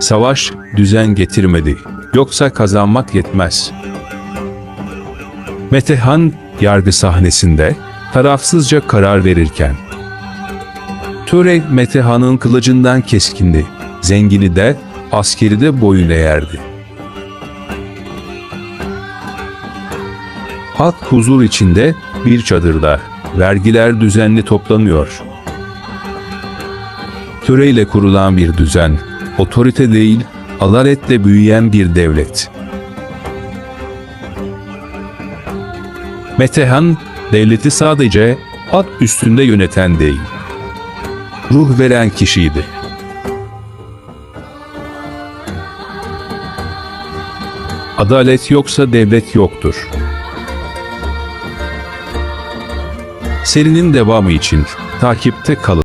Savaş düzen getirmedi. Yoksa kazanmak yetmez. Metehan yargı sahnesinde tarafsızca karar verirken Töre Metehan'ın kılıcından keskindi. Zengini de askeri de boyun eğerdi. Halk huzur içinde bir çadırda vergiler düzenli toplanıyor. Töreyle kurulan bir düzen, otorite değil, adaletle büyüyen bir devlet. Metehan, devleti sadece at üstünde yöneten değil, ruh veren kişiydi. Adalet yoksa devlet yoktur. Serinin devamı için takipte kalın.